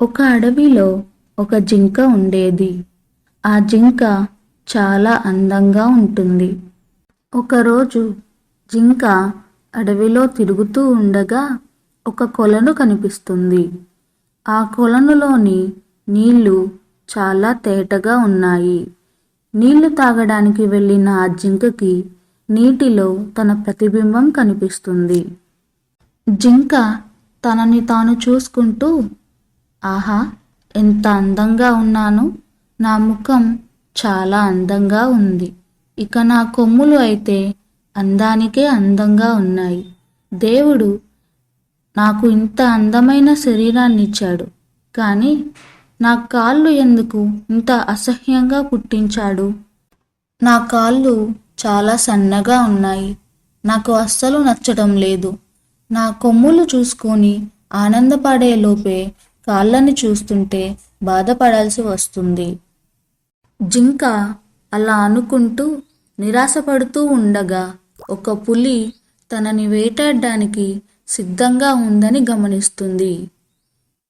ఒక అడవిలో ఒక జింక ఉండేది. ఆ జింక చాలా అందంగా ఉంటుంది. ఒకరోజు జింక అడవిలో తిరుగుతూ ఉండగా ఒక కొలను కనిపిస్తుంది. ఆ కొలనులోని నీళ్ళు చాలా తేటగా ఉన్నాయి. నీళ్ళు తాగడానికి వెళ్ళిన ఆ జింకకి నీటిలో తన ప్రతిబింబం కనిపిస్తుంది. జింక తనని తాను చూసుకుంటూ ఆహా ఎంత అందంగా ఉన్నాను. నా ముఖం చాలా అందంగా ఉంది. ఇక నా కొమ్ములు అయితే అందానికే అందంగా ఉన్నాయి. దేవుడు నాకు ఇంత అందమైన శరీరాన్ని ఇచ్చాడు కానీ నా కాళ్ళు ఎందుకు ఇంత అసహ్యంగా పుట్టించాడు? నా కాళ్ళు చాలా సన్నగా ఉన్నాయి. నాకు అస్సలు నచ్చడం లేదు. నా కొమ్ములు చూసుకొని ఆనందపడే లోపే కాళ్ళని చూస్తుంటే బాధపడాల్సి వస్తుంది. జింక అలా అనుకుంటూ నిరాశపడుతూ ఉండగా ఒక పులి తనని వేటాడడానికి సిద్ధంగా ఉందని గమనిస్తుంది.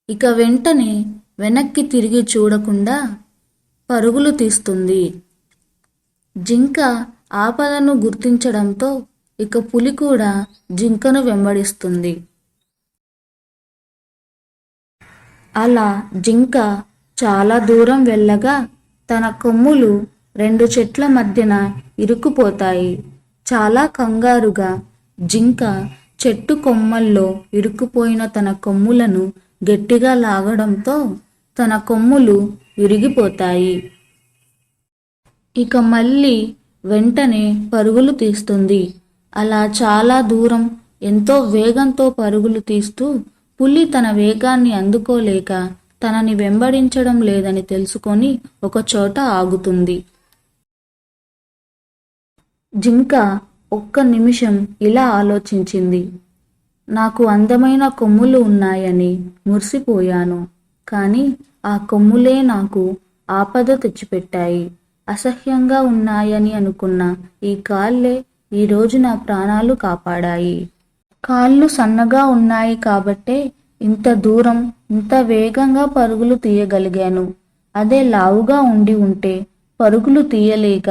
ఇక వెంటనే వెనక్కి తిరిగి చూడకుండా పరుగులు తీస్తుంది. జింక ఆపదను గుర్తించడంతో ఇక పులి కూడా జింకను వెంబడిస్తుంది. అలా జింక చాలా దూరం వెళ్ళగా తన కొమ్ములు రెండు చెట్ల మధ్యన ఇరుక్కుపోతాయి. చాలా కంగారుగా జింక చెట్టు కొమ్మల్లో ఇరుక్కుపోయిన తన కొమ్ములను గట్టిగా లాగడంతో తన కొమ్ములు విరిగిపోతాయి. ఇక మళ్ళీ వెంటనే పరుగులు తీస్తుంది. అలా చాలా దూరం ఎంతో వేగంతో పరుగులు తీస్తూ పులి తన వేగాన్ని అందుకోలేక తనని వెంబడించడం లేదని తెలుసుకొని ఒక చోట ఆగుతుంది. జింక ఒక్క నిమిషం ఇలా ఆలోచించింది. నాకు అందమైన కొమ్ములు ఉన్నాయని మురిసిపోయాను కానీ ఆ కొమ్ములే నాకు ఆపద తెచ్చిపెట్టాయి. అసహ్యంగా ఉన్నాయని అనుకున్న ఈ కాళ్ళే ఈరోజు నా ప్రాణాలు కాపాడాయి. కాళ్ళు సన్నగా ఉన్నాయి కాబట్టే ఇంత దూరం ఇంత వేగంగా పరుగులు తీయగలిగాను. అదే లావుగా ఉండి ఉంటే పరుగులు తీయలేక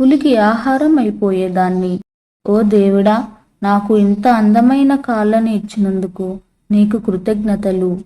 పులికి ఆహారం అయిపోయేదాన్ని. ఓ దేవుడా నాకు ఇంత అందమైన కాళ్ళని ఇచ్చినందుకు నీకు కృతజ్ఞతలు.